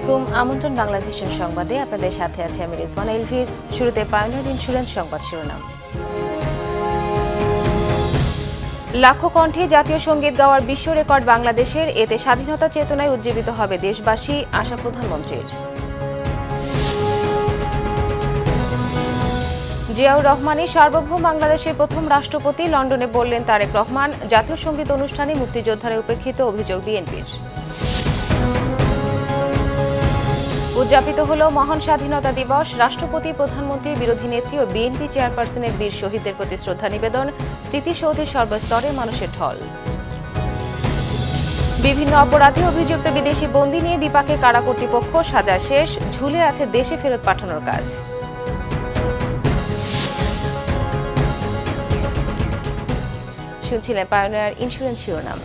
আলাইকুম। আমন্ত্রণ বাংলাদেশের সংবাদে। আপনাদের সাথে আছে আমি রিজওয়ান এলভিস। শুরুতে পায়োনিয়ার ইন্স্যুরেন্স সংবাদ শিরোনাম। লাখো কণ্ঠে জাতীয় সংগীত গাওয়ার বিশ্ব রেকর্ড বাংলাদেশের। এতে স্বাধীনতা চেতনায় উজ্জীবিত হবে দেশবাসী, আশা প্রধানমন্ত্রীর। জিয়াউর রহমানই সার্বভৌম বাংলাদেশের প্রথম রাষ্ট্রপতি। লন্ডনে বললেন, তারেক রহমান, জাতীয় সংগীত অনুষ্ঠানে মুক্তিযোদ্ধারা উপেক্ষিত, অভিযোগ বিএনপির। উদযাপিত হল মহান স্বাধীনতা দিবস। রাষ্ট্রপতি, প্রধানমন্ত্রী, বিরোধী নেত্রী ও বিএনপি চেয়ারপারসনের বীর শহীদদের প্রতি শ্রদ্ধা নিবেদন। স্মৃতিসৌধের সর্বস্তরে মানুষের ঢল। বিভিন্ন অপরাধী অভিযুক্ত বিদেশি বন্দি নিয়ে বিপাকে কারা কর্তৃপক্ষ সাজা শেষ। ঝুলে আছে দেশে ফেরত পাঠানোর কাজ। শুনছিলেন পায়োনিয়ার ইন্স্যুরেন্স শিরোনাম।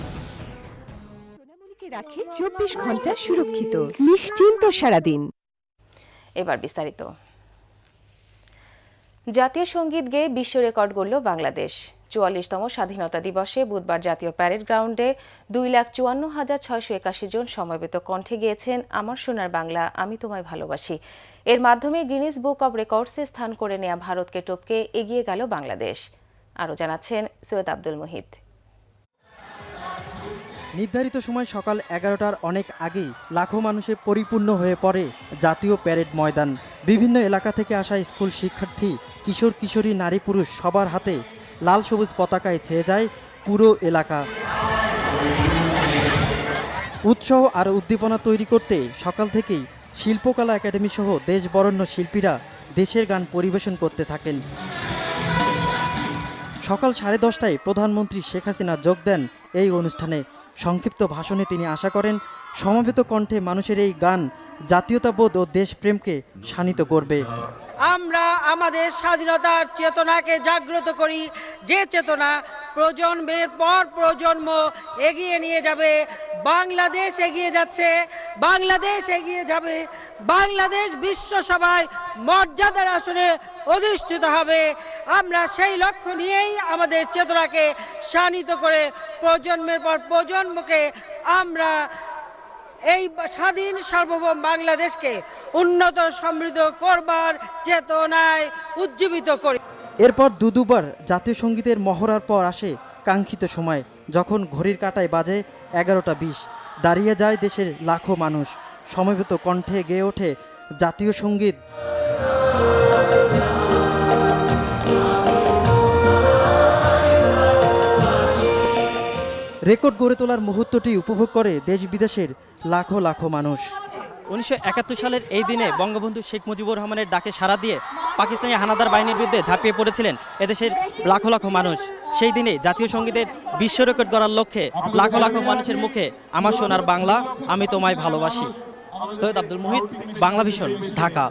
রাখে চব্বিশ ঘণ্টা সুরক্ষিত। নিশ্চিন্ত সারাদিন। এবার বিস্তারিত। জাতীয় সংগীত গেয়ে বিশ্ব রেকর্ড গড়ল বাংলাদেশ। চুয়াল্লিশতম স্বাধীনতা দিবসে বুধবার জাতীয় প্যারেড গ্রাউন্ডে দুই লাখ চুয়ান্ন হাজার ছয়শো একাশি জন সমবেত কণ্ঠে গিয়েছেন আমার সোনার বাংলা, আমি তোমায় ভালোবাসি। এর মাধ্যমে গিনিস বুক অব রেকর্ডসে স্থান করে নেয়া ভারতকে টপকে এগিয়ে গেল বাংলাদেশ। আরও জানাচ্ছেন সৈয়দ আব্দুল মুহিত। নির্ধারিত সময় সকাল এগারোটার অনেক আগেই লাখো মানুষে পরিপূর্ণ হয়ে পড়ে জাতীয় প্যারেড ময়দান। বিভিন্ন এলাকা থেকে আসা স্কুল শিক্ষার্থী, কিশোর, কিশোরী, নারী, পুরুষ সবার হাতে লাল সবুজ পতাকায় ছেয়ে যায় পুরো এলাকা। উৎসাহ আর উদ্দীপনা তৈরি করতে সকাল থেকেই শিল্পকলা একাডেমি সহ দেশ বরণ্য শিল্পীরা দেশের গান পরিবেশন করতে থাকেন। সকাল সাড়ে দশটায় প্রধানমন্ত্রী শেখ হাসিনা যোগ দেন এই অনুষ্ঠানে। সংক্ষিপ্ত ভাষণে তিনি আশা করেন, সমবেত কণ্ঠে মানুষের এই গান জাতীয়তাবোধ ও দেশপ্রেমকে শানিত করবে। আমরা আমাদের স্বাধীনতার চেতনাকে জাগ্রত করি। যে চেতনা প্রজন্মের পর প্রজন্ম এগিয়ে নিয়ে যাবে, বাংলাদেশ এগিয়ে যাচ্ছে, বাংলাদেশ এগিয়ে যাবে, বাংলাদেশ বিশ্বসভায় মর্যাদার আসনে অধিষ্ঠিত হবে। আমরা সেই লক্ষ্য নিয়েই আমাদের চেতনাকে শানিত করে প্রজন্মের পর প্রজন্মকে আমরা এই স্বাধীন সার্বভৌম বাংলাদেশকে উন্নত, সমৃদ্ধ করবার চেতনায় উজ্জীবিত করি। এরপর দু দুবার জাতীয় সঙ্গীতের মহড়ার পর আসে কাঙ্ক্ষিত সময়, যখন ঘড়ির কাঁটায় বাজে এগারোটা বিশ। দাঁড়িয়ে যায় দেশের লাখো মানুষ। সমবেত কণ্ঠে গেয়ে ওঠে জাতীয় সংগীত। রেকর্ড গড়ে তোলার মুহূর্তটি উপভোগ করে দেশ বিদেশের লাখো লাখো মানুষ। উনিশশো একাত্তর সালের এই দিনে বঙ্গবন্ধু শেখ মুজিবুর রহমানের ডাকে সাড়া দিয়ে পাকিস্তানি হানাদার বাহিনীর বিরুদ্ধে ঝাঁপিয়ে পড়েছিলেন এদেশের লাখো লাখো মানুষ। সেই দিনে জাতীয় সঙ্গীতের বিশ্ব রেকর্ড করার লক্ষ্যে লাখো লাখো মানুষের মুখে আমার সোনার বাংলা, আমি তোমায় ভালোবাসি। সৈয়দ আব্দুল মুহিত বাংলা ভীষণ ঢাকা।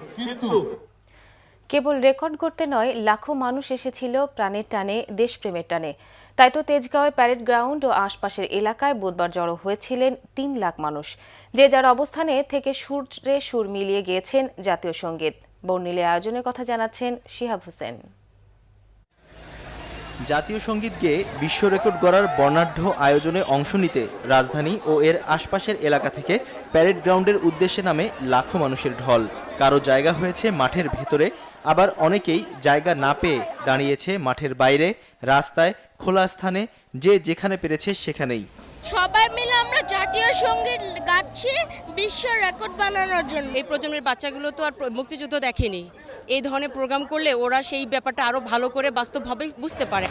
কেবল রেকর্ড করতে নয়, লাখো মানুষ এসেছিল প্রাণের টানে, দেশপ্রেমের টানে। তাই তো তেজগাঁওয়ে প্যারেড গ্রাউন্ড ও আশপাশের এলাকায় বুধবার জড়ো হয়েছিলেন তিন লাখ মানুষ। যে যার অবস্থানে থেকে সুরে সুর মিলিয়ে গিয়েছেন জাতীয় সংগীত। বর্ণিলে আয়োজনের কথা জানাচ্ছেন শিহাব হোসেন। জাতীয় সংগীত গেয়ে বিশ্ব রেকর্ড গড়ার বর্ণাঢ্য আয়োজনে অংশ নিতে রাজধানী ও এর আশপাশের এলাকা থেকে প্যারেড গ্রাউন্ডের উদ্দেশ্যে নামে লাখো মানুষের ঢল। কারও জায়গা হয়েছে মাঠের ভেতরে আবার অনেকেই জায়গা না পেয়ে দাঁড়িয়েছে মাঠের বাইরে রাস্তায় খোলা স্থানে যে যেখানে পেরেছে সেখানেই। সবাই মিলে আমরা জাতীয় সংগীত গাচ্ছি বিশ্ব রেকর্ড বানানোর জন্য। এই প্রজন্মের বাচ্চাগুলো তো আর মুক্তিযুদ্ধ দেখেনি। এই ধরনের প্রোগ্রাম করলে ওরা সেই ব্যাপারটা আরও ভালো করে বাস্তবভাবে বুঝতে পারে।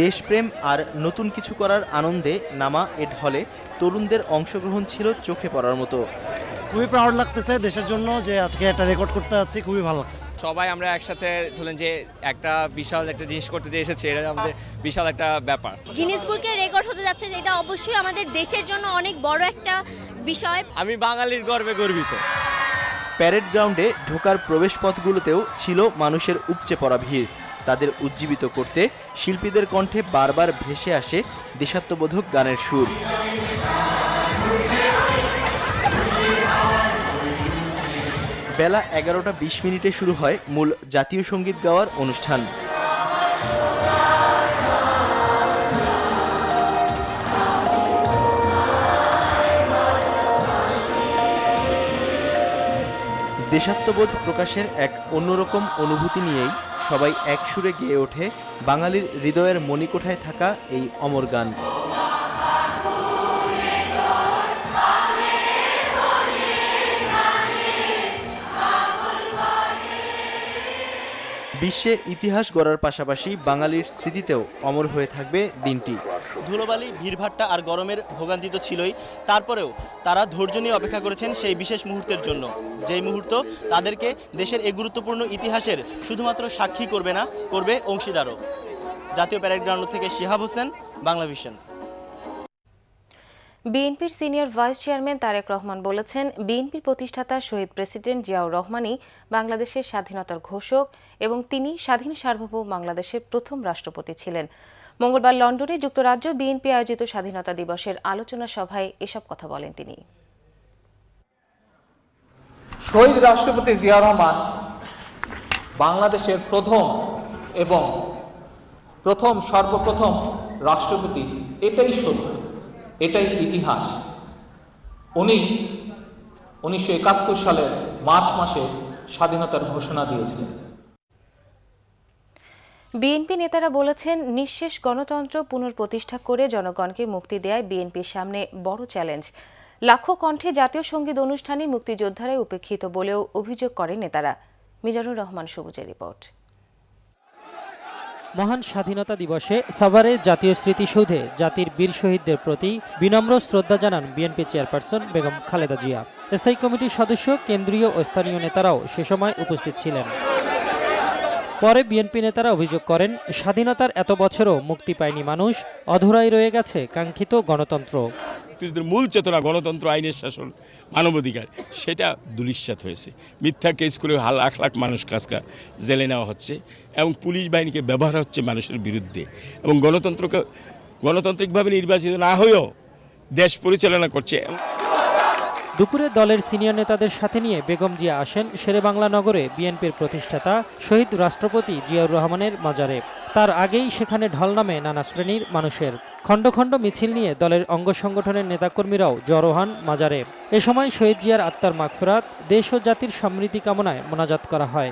দেশপ্রেম আর নতুন কিছু করার আনন্দে নামা এ ঢলে তরুণদের অংশগ্রহণ ছিল চোখে পড়ার মতো। খুবই প্রাউড লাগতেছে দেশের জন্য যে আজকে একটা রেকর্ড করতে যাচ্ছি খুবই ভালো লাগছে। সবাই আমরা একসাথে ধরলেন যে একটা বিশাল একটা জিনিস করতে যে এসেছে এটা আমাদের বিশাল একটা ব্যাপার। গিনেস বুকে রেকর্ড হতে যাচ্ছে যেটা অবশ্যই আমাদের দেশের জন্য অনেক বড় একটা বিষয়। আমি বাঙালির গর্বে গর্বিত। প্যারেড গ্রাউন্ডে ঢোকার প্রবেশপথগুলোতেও ছিল মানুষের উপচে পড়া ভিড়। তাদের উজ্জীবিত করতে শিল্পীদের কণ্ঠে বারবার ভেসে আসে দেশাত্মবোধক গানের সুর। বেলা এগারোটা বিশ মিনিটে শুরু হয় মূল জাতীয় সংগীত গাওয়ার অনুষ্ঠান। দেশাত্মবোধ প্রকাশের এক অন্যরকম অনুভূতি নিয়েই সবাই এক সুরে গেয়ে ওঠে বাঙালির হৃদয়ের মণিকোঠায় থাকা এই অমর গান। বিশ্বে ইতিহাস গড়ার পাশাপাশি বাঙালির স্মৃতিতেও অমর হয়ে থাকবে দিনটি। ধুলোবালি, ভিড়ভাট্টা আর গরমের ভোগান্তি তো ছিলই। তারপরেও তারা ধৈর্য নিয়ে অপেক্ষা করেছেন সেই বিশেষ মুহূর্তের জন্য। যেই মুহূর্ত তাদেরকে দেশের এই গুরুত্বপূর্ণ ইতিহাসের শুধুমাত্র সাক্ষী করবে না, করবে অংশীদারও। জাতীয় প্যারেড গ্রাউন্ড থেকে শিহাব হোসেন বাংলা ভিশন বিএনপির senior vice chairman Tarique Rahman বলেছেন, বিএনপির প্রতিষ্ঠাতা শহীদ প্রেসিডেন্ট জিয়াউর রহমানই বাংলাদেশের স্বাধীনতার ঘোষক এবং তিনি স্বাধীন সার্বভৌম বাংলাদেশের প্রথম রাষ্ট্রপতি ছিলেন। মঙ্গলবার লন্ডনে যুক্তরাজ্য বিএনপি আয়োজিত স্বাধীনতা দিবসের আলোচনা সভায় এসব কথা বলেন তিনি। শহীদ রাষ্ট্রপতি জিয়া রহমান বাংলাদেশের প্রথম এবং প্রথম সর্বপ্রথম রাষ্ট্রপতি, এটাই সত্য। এটাই ইতিহাস। উনি উনিশশো একাত্তর সালের মার্চ মাসে স্বাধীনতার ঘোষণা দিয়েছিলেন। বিএনপি নেতারা বলেছেন, নিঃশেষ গণতন্ত্র পুনঃপ্রতিষ্ঠা করে জনগণকে মুক্তি দেয় বিএনপির সামনে বড় চ্যালেঞ্জ। লাখো কণ্ঠে জাতীয় সংগীত অনুষ্ঠানে মুক্তিযোদ্ধারাই উপেক্ষিত বলেও অভিযোগ করেন নেতারা। মিজানুর রহমান, সবুজের রিপোর্ট। মহান স্বাধীনতা দিবসে সাভারে জাতীয় স্মৃতিসৌধে জাতির বীর শহীদদের প্রতি বিনম্র শ্রদ্ধা জানান বিএনপি চেয়ারপারসন বেগম খালেদা জিয়া। স্থায়ী কমিটির সদস্য, কেন্দ্রীয় ও স্থানীয় নেতারাও সে সময় উপস্থিত ছিলেন। পরে বিএনপি নেতারা অভিযোগ করেন, স্বাধীনতার এত বছরও মুক্তি পায়নি মানুষ, অধরাই রয়ে গেছে কাঙ্ক্ষিত গণতন্ত্র। মুক্তিযুদ্ধের মূল চেতনা গণতন্ত্র, আইনের শাসন, মানবাধিকার, সেটা দুলিশ্বাত হয়েছে। মিথ্যা কেস করে লাখ লাখ মানুষ কাজকা জেলে নেওয়া হচ্ছে এবং পুলিশ বাহিনীকে ব্যবহার হচ্ছে মানুষের বিরুদ্ধে এবং গণতন্ত্রকে গণতান্ত্রিকভাবে নির্বাচিত না হয়েও দেশ পরিচালনা করছে। দুপুরে দলের সিনিয়র নেতাদের সাথে নিয়ে বেগম জিয়া আসেন শেরেবাংলা নগরে বিএনপির প্রতিষ্ঠাতা শহীদ রাষ্ট্রপতি জিয়াউর রহমানের মাজারে। তার আগেই সেখানে ঢল নামে নানা শ্রেণির মানুষের। খণ্ড খণ্ড মিছিল নিয়ে দলের অঙ্গ সংগঠনের নেতাকর্মীরাও জড়ো হন মাজারে। এ সময় শহীদ জিয়ার আত্মার মাগফেরাত দেশ ও জাতির সমৃদ্ধি কামনায় মোনাজাত করা হয়।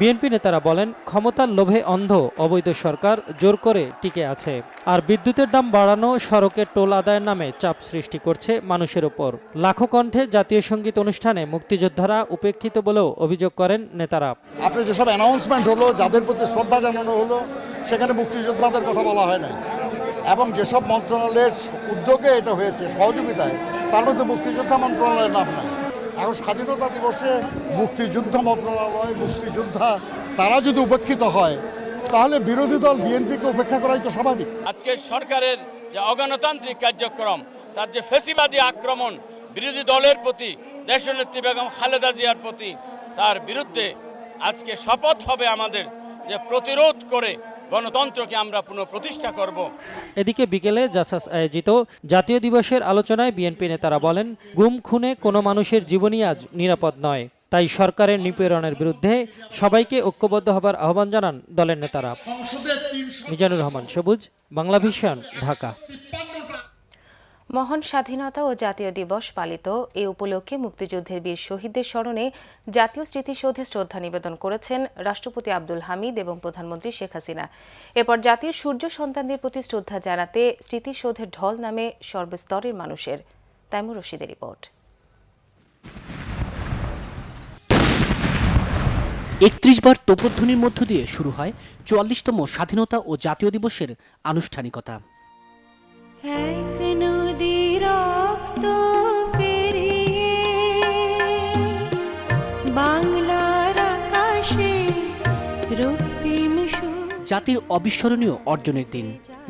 বিএনপি নেতারা বলেন, ক্ষমতার লোভে অন্ধ, অবৈধ সরকার জোর করে টিকে আছে। আর বিদ্যুতের দাম বাড়ানো, সড়কে টোল আদায়ের নামে চাপ সৃষ্টি করছে মানুষের উপর লাখো কণ্ঠে জাতীয় সংগীত অনুষ্ঠানে মুক্তিযোদ্ধারা উপেক্ষিত বলেও অভিযোগ করেন নেতারা। আপনি যেসব অ্যানাউন্সমেন্ট হলো, যাদের প্রতি শ্রদ্ধা জানানো হলো, সেখানে মুক্তিযোদ্ধাদের কথা বলা হয় নাই। এবং যেসব মন্ত্রণালয়ের উদ্যোগে এটা হয়েছে, সহযোগিতায়, তার মধ্যে মুক্তিযোদ্ধা মন্ত্রণালয়ের নাম নাই। এখন স্বাধীনতা দিবসে মুক্তিযুদ্ধ মন্ত্রণালয়, মুক্তিযোদ্ধা, তারা যদি উপেক্ষিত হয়, তাহলে বিরোধী দল বিএনপিকে উপেক্ষা করাই তো স্বাভাবিক। আজকে সরকারের যে অগণতান্ত্রিক কার্যক্রম, তার যে ফেসিবাদী আক্রমণ, বিরোধী দলের প্রতি, দেশনেত্রী বেগম খালেদা জিয়ার প্রতি, তার বিরুদ্ধে আজকে শপথ হবে আমাদের যে প্রতিরোধ করে গণতন্ত্রকে আমরা পুনঃপ্রতিষ্ঠা করব। এদিকে বিকেলে জাসাস আয়োজিত জাতীয় দিবসের আলোচনায় বিএনপি নেতারা বলেন গুম খুনে কোনো মানুষের জীবনই আজ নিরাপদ নয়। তাই সরকারের নিপীড়নের বিরুদ্ধে সবাইকে ঐক্যবদ্ধ হবার আহ্বান জানান দলের নেতারা। মিজানুর রহমান সবুজ বাংলাভিশন ঢাকা। মহান স্বাধীনতা ও জাতীয় দিবস পালিত এ উপলক্ষে মুক্তিযুদ্ধের বীর শহীদদের স্মরণে জাতীয় স্মৃতিসৌধে শ্রদ্ধা নিবেদন করেছেন রাষ্ট্রপতি আব্দুল হামিদ এবং প্রধানমন্ত্রী শেখ হাসিনা। এরপর জাতির সূর্য সন্তানদের প্রতি শ্রদ্ধা জানাতে স্মৃতিসৌধের ঢল নামে সর্বস্তরের মানুষের। তাইমুর রশিদের রিপোর্ট। একত্রিশ বার তোপধ্বনির মধ্য দিয়ে শুরু হয় চুয়াল্লিশতম স্বাধীনতা ও জাতীয় দিবসের আনুষ্ঠানিকতা। জাতির অবিস্মরণীয় অর্জনের দিন,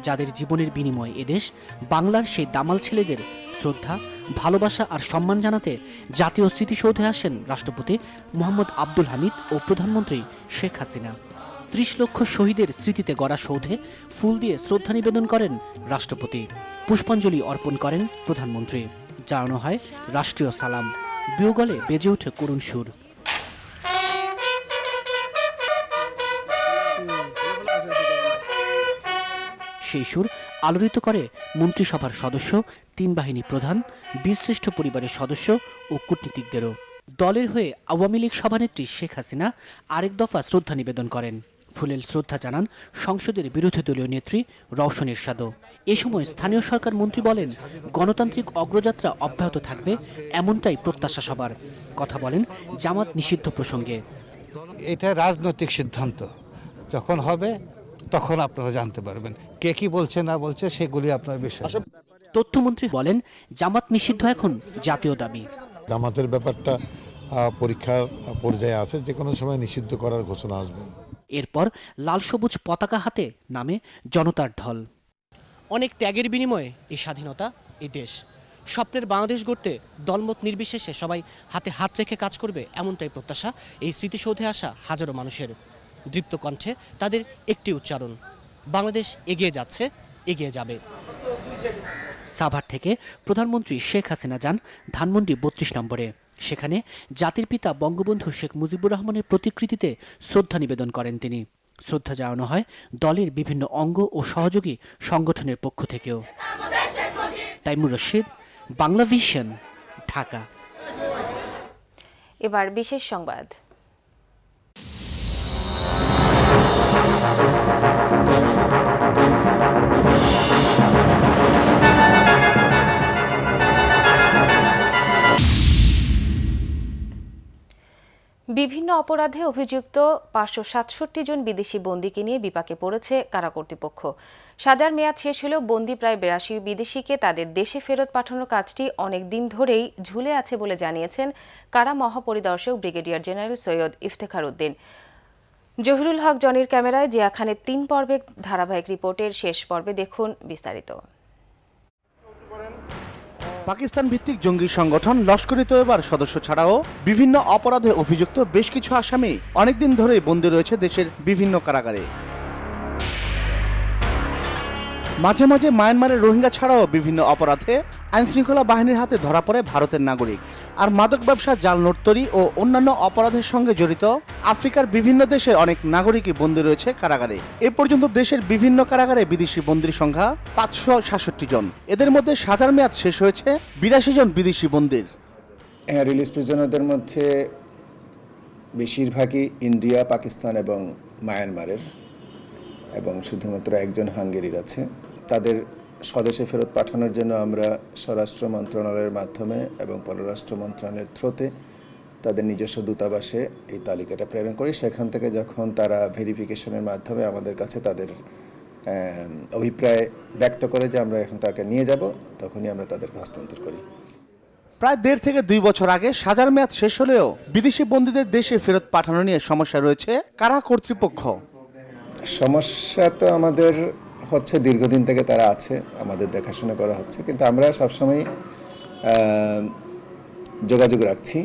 যাদের জীবনের বিনিময়ে এদেশ বাংলার সেই দামাল ছেলেদের শ্রদ্ধা, ভালোবাসা আর সম্মান জানাতে জাতীয় স্মৃতিসৌধে আসেন রাষ্ট্রপতি মোহাম্মদ আব্দুল হামিদ ও প্রধানমন্ত্রী শেখ হাসিনা। ত্রিশ লক্ষ শহীদের স্মৃতিতে গড়া সৌধে ফুল দিয়ে শ্রদ্ধা নিবেদন করেন রাষ্ট্রপতি। পুষ্পাঞ্জলি অর্পণ করেন প্রধানমন্ত্রী। জানানো হয়, রাষ্ট্রীয় সালাম। বিয়োগলে বেজে ওঠে করুণ সুর। সেই সুর আলোড়িত করে মন্ত্রিসভার সদস্য, তিন বাহিনী প্রধান, বীরশ্রেষ্ঠ পরিবারের সদস্য ও কূটনীতিকদেরও। দলের হয়ে আওয়ামী লীগ সভানেত্রী শেখ হাসিনা আরেক দফা শ্রদ্ধা নিবেদন করেন। ফুলেল শ্রদ্ধা জানান সংসদের বিরোধী দলীয় নেত্রী রওশন এরশাদও। এ সময় স্থানীয় সরকার মন্ত্রী বলেন, গণতান্ত্রিক অগ্রযাত্রা অব্যাহত থাকবে এমনটাই প্রত্যাশা সবার। কথা বলেন জামাত নিষিদ্ধ প্রসঙ্গে। এটা রাজনৈতিক সিদ্ধান্ত। যখন হবে তখন আপনারা জানতে পারবেন। কে কি বলছে না বলছে সেগুলি আপনার বিষয়। তথ্যমন্ত্রী বলেন জামাত নিষিদ্ধ এখন জাতীয় দাবি। জামাতের ব্যাপারটা পরীক্ষার পর্যায়ে আছে যে কোনো সময় নিষিদ্ধ করার ঘোষণা আসবে। এরপর লাল সবুজ পতাকা হাতে নামে জনতার ঢল। অনেক ত্যাগের বিনিময়ে এই স্বাধীনতা এই দেশ। স্বপ্নের বাংলাদেশ গড়তে দলমত নির্বিশেষে সবাই হাতে হাত রেখে কাজ করবে এমনটাই প্রত্যাশা এই স্মৃতিসৌধে আসা হাজারো মানুষের। দৃপ্ত কণ্ঠে তাদের একটি উচ্চারণ, বাংলাদেশ এগিয়ে যাচ্ছে, এগিয়ে যাবে। সাভার থেকে প্রধানমন্ত্রী শেখ হাসিনা যান ধানমন্ডি বত্রিশ নম্বরে। সেখানে জাতির পিতা বঙ্গবন্ধু শেখ মুজিবুর রহমানের প্রতিকৃতিতে শ্রদ্ধা নিবেদন করেন তিনি। শ্রদ্ধা জানানো হয় দলের বিভিন্ন অঙ্গ ও সহযোগী সংগঠনের পক্ষ থেকেও। তাইমুর রশিদ বাংলা ভিশন ঢাকা। এবার বিশেষ সংবাদ। বিভিন্ন অপরাধে অভিযুক্ত পাঁচশো সাতষট্টি জন বিদেশি বন্দীকে নিয়ে বিপাকে পড়েছে কারা কর্তৃপক্ষ। সাজার মেয়াদ শেষ হলেও বন্দি প্রায় বিরাশি বিদেশিকে তাদের দেশে ফেরত পাঠানোর কাজটি অনেক দিন ধরেই ঝুলে আছে বলে জানিয়েছেন কারা মহাপরিদর্শক ব্রিগেডিয়ার জেনারেল সৈয়দ ইফতেখার উদ্দিন। জহিরুল হক, জনির ক্যামেরায় জিয়া খানের তিন পর্বে ধারাবাহিক রিপোর্টের শেষ পর্বে দেখুন বিস্তারিত। পাকিস্তান ভিত্তিক জঙ্গি সংগঠন লস্করি তৈবার সদস্য ছাড়াও বিভিন্ন অপরাধে অভিযুক্ত বেশ কিছু আসামি অনেকদিন ধরে বন্দী রয়েছে দেশের বিভিন্ন কারাগারে। মাঝে মাঝে মায়ানমারের রোহিঙ্গা ছাড়াও বিভিন্ন অপরাধে আইনশৃঙ্খলা বাহিনীর হাতে ধরা পড়ে ভারতের নাগরিক। আর মাদক ব্যবসা, জাল নোট তৈরি ও অন্যান্য অপরাধের সঙ্গে জড়িত আফ্রিকার বিভিন্ন দেশের অনেক নাগরিকই বন্দী রয়েছে কারাগারে। এ পর্যন্ত দেশের বিভিন্ন কারাগারে বিদেশি বন্দির সংখ্যা পাঁচশো সাতষট্টি জন। এদের মধ্যে সাজার মেয়াদ শেষ হয়েছে বিরাশি জন বিদেশি বন্দির। রিলিজ প্রিজনারদের মধ্যে বেশিরভাগই ইন্ডিয়া, পাকিস্তান এবং মায়ানমারের এবং শুধুমাত্র একজন হাঙ্গেরির আছে। তাদের স্বদেশে ফেরত পাঠানোর জন্য আমরা স্বরাষ্ট্র মন্ত্রণালয়ের মাধ্যমে এবং পররাষ্ট্র মন্ত্রণালয়ের থ্রোতে তাদের নিজস্ব দূতাবাসে এই তালিকাটা প্রেরণ করি। সেখান থেকে যখন তারা ভেরিফিকেশনের মাধ্যমে আমাদের কাছে তাদের অভিপ্রায় ব্যক্ত করে যে আমরা এখন তাকে নিয়ে যাব তখনই আমরা তাদেরকে হস্তান্তর করি। প্রায় দেড় থেকে দুই বছর আগে সাজার মেয়াদ শেষ হলেও বিদেশি বন্দীদের দেশে ফেরত পাঠানো নিয়ে সমস্যা রয়েছে কারা কর্তৃপক্ষ? সমস্যা তো আমাদের হচ্ছে, দীর্ঘদিন থেকে তারা আছে, আমাদের দেখাশোনা করা হচ্ছে। কিন্তু আমরা সবসময় যোগাযোগ রাখছি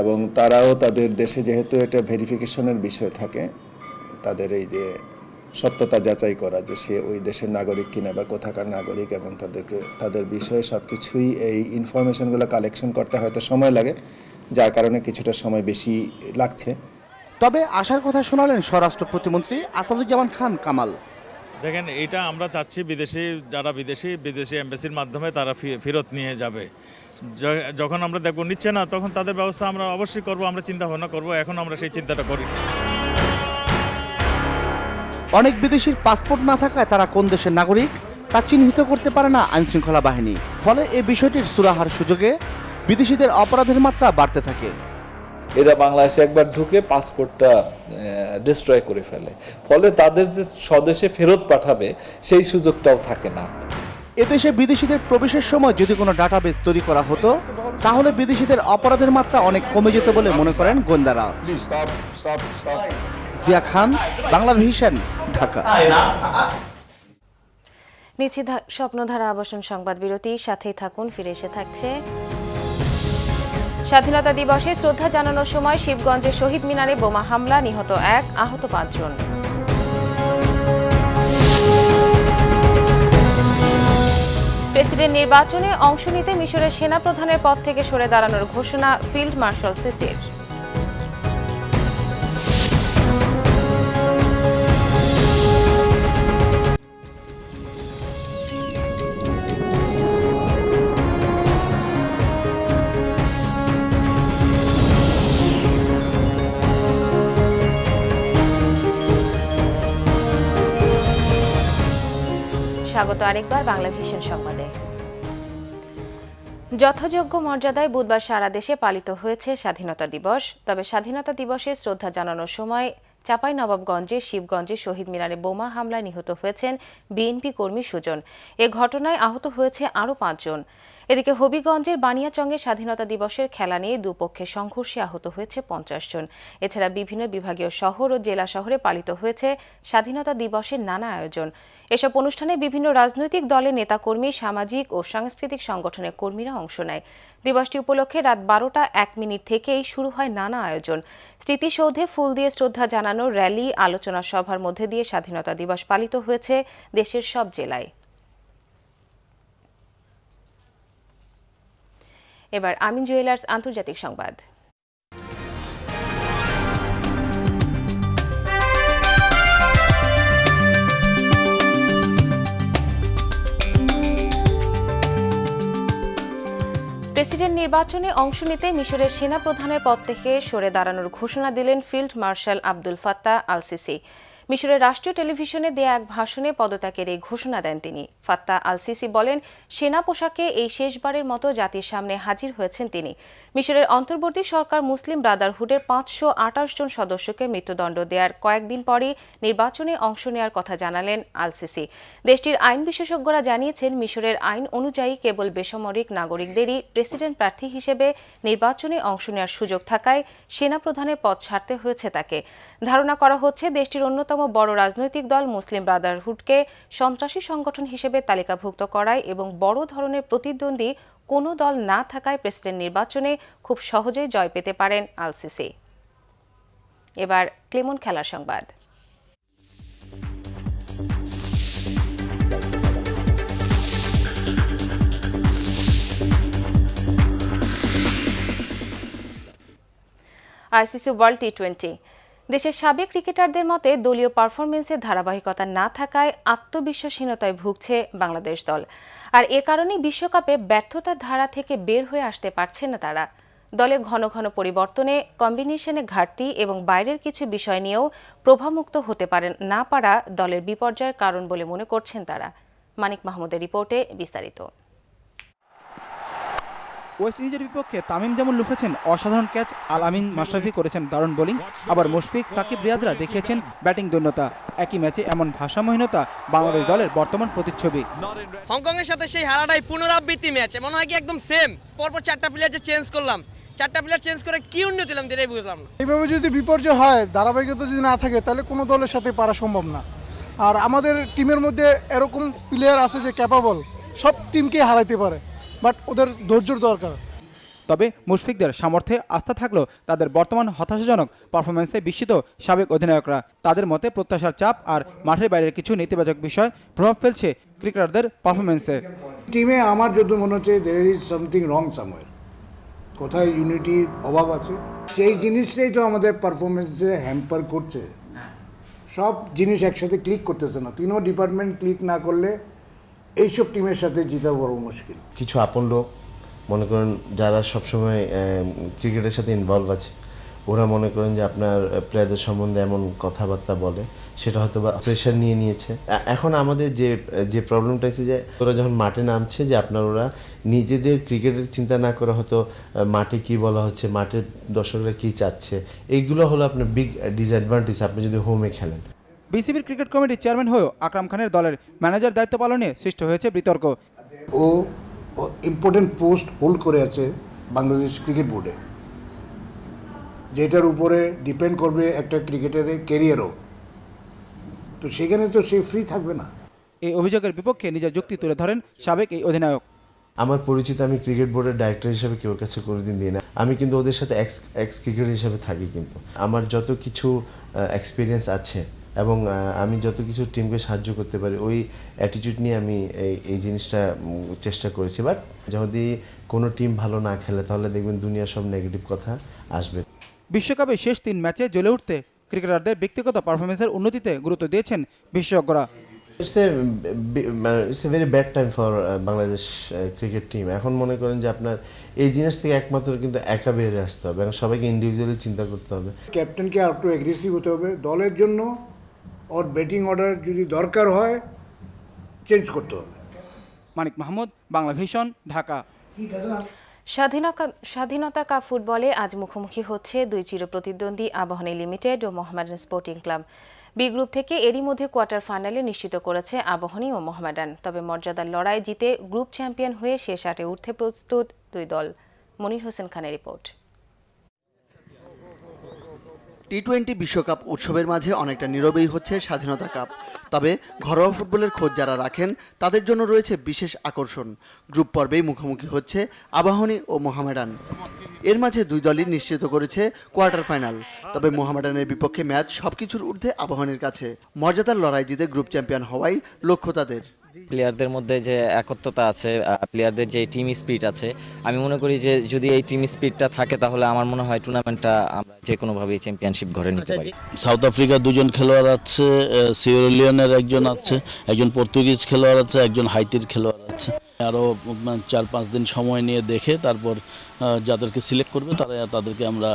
এবং তারাও তাদের দেশে যেহেতু এটা ভেরিফিকেশনের বিষয় থাকে, তাদের এই যে সত্যতা যাচাই করা যে সে ওই দেশের নাগরিক কিনা বা কোথাকার নাগরিক এবং তাদেরকে, তাদের বিষয়ে সব কিছুই এই ইনফরমেশনগুলো কালেকশন করতে হয়তো সময় লাগে, যার কারণে কিছুটা সময় বেশি লাগছে। তবে আসার কথা শোনালেন স্বরাষ্ট্র প্রতিমন্ত্রী আসাদুজ্জামান খান কামাল। দেখেন, এটা আমরা চাচ্ছি বিদেশি, যারা বিদেশি বিদেশি এম্বাসির মাধ্যমে তারা ফেরত নিয়ে যাবে। যখন আমরা দেখব নিচ্ছে না, তখন তাদের ব্যবস্থা আমরা অবশ্যই করব, আমরা চিন্তা ভাবনা করব, এখন আমরা সেই চিন্তাটা করি অনেক বিদেশির পাসপোর্ট না থাকায় তারা কোন দেশের নাগরিক তা চিহ্নিত করতে পারে না আইনশৃঙ্খলা বাহিনী। ফলে এই বিষয়টির সুরাহার সুযোগে বিদেশিদের অপরাধের মাত্রা বাড়তে থাকে। এরা বাংলাদেশে একবার ঢুকে পাসপোর্টটা ডিস্ট্রয় করে ফেলে। ফলে তাদের যে স্বদেশে ফেরত পাঠাবে সেই সুযোগটাও থাকে না। এদেশে বিদেশিদের প্রবেশের সময় যদি কোনো ডাটাবেস তৈরি করা হতো তাহলে বিদেশিদের অপরাধের মাত্রা অনেক কমে যেত বলে মনে করেন গোয়েন্দারা। জিয়া খান বাংলা ভিশন ঢাকা। নিচে স্বপ্নধারা আবাসন সংবাদ বিরতি সাথেই থাকুন ফিরে এসে থাকছে স্বাধীনতা দিবসে শ্রদ্ধা জানানোর সময় শিবগঞ্জের শহীদ মিনারে বোমা হামলা, নিহত এক, আহত পাঁচজন। প্রেসিডেন্ট নির্বাচনে অংশ নিতে মিশরের সেনাপ্রধানের পদ থেকে সরে দাঁড়ানোর ঘোষণা ফিল্ড মার্শাল সিসির। স্বাগত আরেকবার বাংলা ভিশন সংবাদে। যথাযোগ্য মর্যাদায় বুধবার সারা দেশে পালিত হয়েছে স্বাধীনতা দিবস। তবে স্বাধীনতা দিবসে শ্রদ্ধা জানানোর সময় চাপাই নবাবগঞ্জে শিবগঞ্জে শহীদ মিনারে বোমা হামলায় নিহত হয়েছেন বিএনপি কর্মী সুজন। এ ঘটনায় আহত হয়েছে আরও পাঁচজন। এদিকে হবিগঞ্জের বানিয়াচঙ্গে স্বাধীনতা দিবসের খেলা নিয়ে দুপক্ষের সংঘর্ষে আহত হয়েছে পঞ্চাশ জন। এছাড়া বিভিন্ন বিভাগীয় শহর ও জেলা শহরে পালিত হয়েছে স্বাধীনতা দিবসের নানা আয়োজন। এসব অনুষ্ঠানে বিভিন্ন রাজনৈতিক দলের নেতাকর্মী, সামাজিক ও সাংস্কৃতিক সংগঠনের কর্মীরা অংশ নেয়। দিবসটি উপলক্ষে রাত বারোটা এক মিনিট থেকেই শুরু হয় নানা আয়োজন। স্মৃতিসৌধে ফুল দিয়ে শ্রদ্ধা জানানো, র্যালি, আলোচনা সভার মধ্যে দিয়ে স্বাধীনতা দিবস পালিত হয়েছে দেশের সব জেলায়। এবার আমিন জুয়েলার্স আন্তর্জাতিক সংবাদ। প্রেসিডেন্ট নির্বাচনে অংশ নিতে মিশরের সেনাপ্রধানের পদ থেকে সরে দাঁড়ানোর ঘোষণা দিলেন field marshal Abdul Fattah al Sisi মিশরের রাষ্ট্রীয় টেলিভিশনে দেয়া এক ভাষণে পদত্যাগের এই ঘোষণা দেন তিনি। ফাত্তা আল সিসি বলেন, সেনা পোশাকে এই শেষবারের মতো জাতির সামনে হাজির হয়েছেন তিনি। মিশরের অন্তর্বর্তী সরকার মুসলিম ব্রাদারহুডের পাঁচশো আটাশ জন সদস্যকে মৃত্যুদণ্ড দেওয়ার কয়েকদিন পরই নির্বাচনে অংশ নেওয়ার কথা জানালেন আল সিসি দেশটির আইন বিশেষজ্ঞরা জানিয়েছেন, মিশরের আইন অনুযায়ী কেবল বেসামরিক নাগরিকদেরই প্রেসিডেন্ট প্রার্থী হিসেবে নির্বাচনে অংশ নেওয়ার সুযোগ থাকায় সেনাপ্রধানের পদ ছাড়তে হয়েছে তাকে। ধারণা করা হচ্ছে, দেশটির অন্যতম বড় রাজনৈতিক দল মুসলিম ব্রাদারহুডকে সন্ত্রাসী সংগঠন হিসেবে তালিকাভুক্ত করায় এবং বড় ধরনের প্রতিদ্বন্দ্বী কোনো দল না থাকায় প্রেসিডেন্ট নির্বাচনে খুব সহজেই জয় পেতে পারেন আলসিসি। এবার ক্লেমন খেলার সংবাদ। আইসিসি ওয়ার্ল্ড টি টোয়েন্টি দেশের সাবেক ক্রিকেটারদের মতে দলীয় পারফরমেন্সের ধারাবাহিকতা না থাকায় আত্মবিশ্বাসহীনতায় ভুগছে বাংলাদেশ দল। আর এ কারণেই বিশ্বকাপে ব্যর্থতার ধারা থেকে বের হয়ে আসতে পারছে না তারা। দলে ঘন ঘন পরিবর্তনে, কম্বিনেশনে ঘাটতি এবং বাইরের কিছু বিষয় নিয়েও প্রভাবমুক্ত হতে পারেন না পারা দলের বিপর্যয়ের কারণ বলে মনে করছেন তারা। মানিক মাহমুদের রিপোর্টে বিস্তারিত। ওয়েস্ট ইন্ডিজের বিপক্ষে তামিম যেমন লুফেছেন অসাধারণ ক্যাচ আল আমিন মাশরাফি করেছেন দারুণ বোলিং। আবার মুশফিক সাকিব রিয়াদরা দেখিয়েছেন ব্যাটিং দৈন্যতা। একই ম্যাচে এমন ভাষামহীনতা বাংলাদেশ দলের বর্তমান প্রতিচ্ছবি। হংকং এর সাথে সেই হারাটাই পুনরাবৃত্তি ম্যাচ মনে হয় কি একদম সেম পরপর চারটা প্লেয়ার যে চেঞ্জ করলাম চারটা প্লেয়ার চেঞ্জ করে কি উন্নতি দিলাম এটাই বুঝলাম না। এইভাবে যদি বিপর্যয় হয় ধারাবাহিকতা যদি না থাকে তাহলে কোনো দলের সাথে পারা সম্ভব না। আর আমাদের টিমের মধ্যে এরকম প্লেয়ার আছে যে ক্যাপাবল সব টিমকে হারাইতে পারে। বাট ওদের ধৈর্যর দরকার। তবে মুশফিকদের সামর্থ্যে আস্থা থাকলেও তাদের বর্তমান হতাশাজনক পারফরমেন্সে বিস্মিত সাবেক অধিনায়করা। তাদের মতে প্রত্যাশার চাপ আর মাঠের বাইরের কিছু নেতিবাচক বিষয় প্রভাব ফেলছে ক্রিকেটারদের পারফরমেন্সে টিমে আমার যদি মনে হচ্ছে দের ইজ সামথিং রং সামওয়ের কোথায় ইউনিটির অভাব আছে? সেই জিনিসটাই তো আমাদের পারফরমেন্সে হ্যাম্পার করছে। সব জিনিস একসাথে ক্লিক করতেছে না। তিনও ডিপার্টমেন্ট ক্লিক না করলে এইসব টিমের সাথে জিতা বড় মুশকিল। কিছু আপন লোক মনে করেন যারা সবসময় ক্রিকেটের সাথে ইনভলভ আছে ওরা মনে করেন যে আপনার প্লেয়ারদের সম্বন্ধে এমন কথাবার্তা বলে সেটা হয়তো বা প্রেশার নিয়ে নিয়েছে। এখন আমাদের যে যে প্রবলেমটা আছে যে ওরা যখন মাঠে নামছে যে আপনার ওরা নিজেদের ক্রিকেটের চিন্তা না করে আহ, মাঠে কি বলা হচ্ছে মাঠে দর্শকরা কি চাচ্ছে এইগুলো হলো আপনার বিগ ডিসঅ্যাডভান্টেজ আপনি যদি হোমে খেলেন। বিসিবির ক্রিকেট কমিটির চেয়ারম্যান হয়েও আকরাম খানের দলের ম্যানেজার দায়িত্ব পালনে সৃষ্টি হয়েছে বিতর্ক। ও ইম্পর্টেন্ট পোস্ট হোল্ড করে আছে বাংলাদেশ ক্রিকেট বোর্ডে যেটার উপরে ডিপেন্ড করবে একটা ক্রিকেটারের কেরিয়ারও তো সেখানে তো সে ফ্রি থাকবে না। এই অভিযোগের বিপক্ষে নিজের যুক্তি তুলে ধরেন সাবেক এই অধিনায়ক। আমার পরিচিত আমি ক্রিকেট বোর্ডের ডাইরেক্টর হিসেবে কেউ কাছে কোনোদিন দিই না। আমি কিন্তু ওদের সাথে এক্স এক্স ক্রিকেটার হিসেবে থাকি কিন্তু। আমার যত কিছু এক্সপিরিয়েন্স আছে এবং আমি যত কিছু টিমকে সাহায্য করতে পারি ওই অ্যাটিটিউড নিয়ে আমি এই এই জিনিসটা চেষ্টা করেছি। বাট যদি কোনো টিম ভালো না খেলে তাহলে দেখবেন দুনিয়ার সব নেগেটিভ কথা আসবে। বিশ্বকাপে শেষ তিন ম্যাচে জ্বলে উঠতে ক্রিকেটারদের ব্যক্তিগত পারফরমেন্সের উন্নতিতে গুরুত্ব দিয়েছেন বিশেষজ্ঞরা। It's a it's a very bad time for Bangladesh cricket team এখন মনে করেন যে আপনার এই জিনিস থেকে একমাত্র কিন্তু একা বেরিয়ে আসতে হবে এবং সবাইকে ইন্ডিভিজুয়ালি চিন্তা করতে হবে। ক্যাপ্টেনকে আর একটু অ্যাগ্রেসিভ হতে হবে। দলের জন্য ওর ব্যাটিং অর্ডার যদি দরকার হয় চেঞ্জ করতে হবে। মানিক মাহমুদ বাংলা ভিশন ঢাকা। স্বাধীনতা স্বাধীনতা কাপ ফুটবলে আজ মুখোমুখি হচ্ছে দুই চিরপ্রতিদ্বন্দ্বী আবাহনী লিমিটেড ও Mohammedan sporting club. B group থেকে এরই মধ্যে কোয়ার্টার ফাইনালে নিশ্চিত করেছে আবাহনী ও মোহামেডান। তবে মর্যাদার লড়াই জিতে গ্রুপ চ্যাম্পিয়ন হয়ে শেষ আটে উঠতে প্রস্তুত দুই দল। মনির হোসেন খানের রিপোর্ট। টি টোয়েন্টি বিশ্বকাপ উৎসবের মাঝে অনেকটা নীরবেই হচ্ছে স্বাধীনতা কাপ। তবে ঘরোয়া ফুটবলের খোঁজ যারা রাখেন, তাদের জন্য রয়েছে বিশেষ আকর্ষণ। গ্রুপ পর্বেই মুখোমুখি হচ্ছে আবাহনী ও মোহামেডান। এর মাঝে দুই দলই নিশ্চিত করেছে কোয়ার্টার ফাইনাল। তবে মোহামেডানের বিপক্ষে ম্যাচ সবকিছুর ঊর্ধ্বে আবাহনীর কাছে। মর্যাদার লড়াই জিতে গ্রুপ চ্যাম্পিয়ন হওয়াই লক্ষ্য তাদের। প্লেয়ারদের মধ্যে যে একত্রতা আছে প্লেয়ারদের যে টিম স্পিরিট আছে আমি মনে করি যে যদি এই টিম স্পিরিটটা থাকে তাহলে আমার মনে হয় টুর্নামেন্টটা আমরা যে কোনোভাবেই চ্যাম্পিয়নশিপ ঘরে নিতে পারি। সাউথ আফ্রিকার দুজন খেলোয়াড় আছে সিওরলিয়নের একজন আছে একজন পর্তুগিজ খেলোয়াড় আছে একজন হাইতির খেলোয়াড় আছে। আরও চার পাঁচ দিন সময় নিয়ে দেখে তারপর যাদেরকে সিলেক্ট করবে তারা তাদেরকে আমরা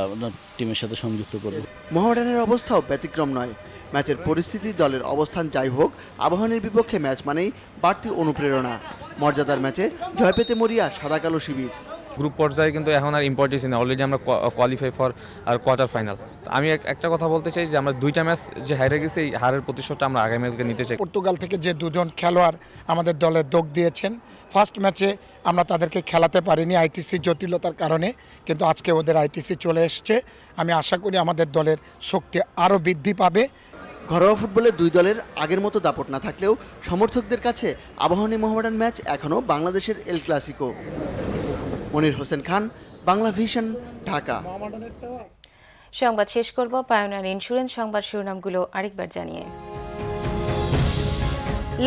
টিমের সাথে সংযুক্ত করব। মোহামেডানের অবস্থাও ব্যতিক্রম নয়। ম্যাচের পরিস্থিতি দলের অবস্থান যাই হোক আবাহনীর বিপক্ষে ম্যাচ মানেই বাড়তি অনুপ্রেরণা। মর্যাদার ম্যাচে জয় পেতে মরিয়া সাদা কালো শিবির। গ্রুপ পর্যায়ে কিন্তু এখন আর ইম্পর্টেন্স নেই অলরেডি আমরা কোয়ালিফাই ফর আর কোয়ার্টার ফাইনাল আমি এক- একটা কথা বলতে চাই যে আমরা দুইটা ম্যাচ যে হারে গেছি এই হারের প্রতিশোধটা আমরা আগামীকালকে নিতে চাই। পর্তুগাল থেকে যে দুজন খেলোয়াড় আমাদের দলে যোগ দিয়েছেন ফার্স্ট ম্যাচে আমরা তাদেরকে খেলাতে পারিনি আইটিসি জটিলতার কারণে কিন্তু আজকে ওদের আইটিসি চলে এসছে। আমি আশা করি আমাদের দলের শক্তি আরও বৃদ্ধি পাবে। ঘরোয়া ফুটবলে দুই দলের আগের মতো দাপট না থাকলেও সমর্থকদের কাছে আবাহনী মোহামেডান ম্যাচ এখনও বাংলাদেশের El Clasico. Monir Hossain Khan, Bangla Vision, Dhaka. সংবাদ শেষ করব পায়োনিয়ার ইন্স্যুরেন্স সংবাদ শিরোনামগুলো আরেকবার জানিয়ে।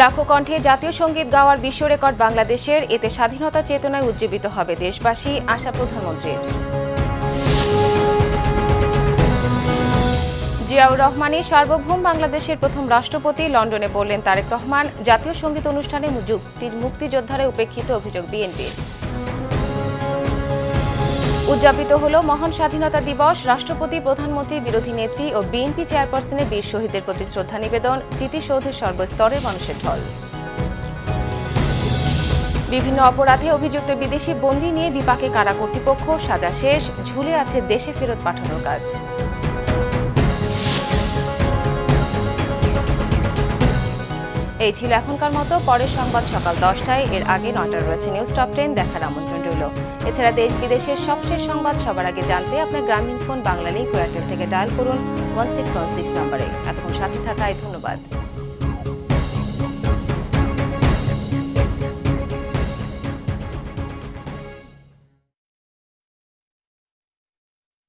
লাখো কণ্ঠে জাতীয় সংগীত গাওয়ার বিশ্ব রেকর্ড বাংলাদেশের, এতে স্বাধীনতা চেতনায় উজ্জীবিত হবে দেশবাসী, আশা প্রধানমন্ত্রীর। জিয়াউর রহমানই সার্বভৌম বাংলাদেশের প্রথম রাষ্ট্রপতি। লন্ডনে বললেন, তারেক রহমান জাতীয় সংগীত অনুষ্ঠানে মুক্তি- মুক্তিযোদ্ধারা উপেক্ষিত অভিযোগ বিএনপির উদযাপিত হল মহান স্বাধীনতা দিবস। রাষ্ট্রপতি, প্রধানমন্ত্রী, বিরোধী নেত্রী ও বিএনপি চেয়ারপারসনের বীর শহীদদের প্রতি শ্রদ্ধা নিবেদন। স্মৃতিসৌধের সর্বস্তরের মানুষের ঢল। বিভিন্ন অপরাধে অভিযুক্ত বিদেশি বন্দী নিয়ে বিপাকে কারা কর্তৃপক্ষ, সাজা শেষ, ঝুলে আছে দেশে ফেরত পাঠানোর কাজ। এই ছিল এখনকার মতো, পরের সংবাদ সকাল দশটায়। এর আগে নয়টার রয়েছে নিউজ টপ টেন দেখার আমন্ত্রণ রইল। এছাড়া দেশ বিদেশের সবশেষ সংবাদ সবার আগে জানতে আপনার গ্রামীণ ফোন বাংলা লিঙ্ক এয়ারটেল থেকে ডায়াল করুন ওয়ান সিক্স ওয়ান সিক্স নাম্বারে এতক্ষণ সাথে থাকায় ধন্যবাদ।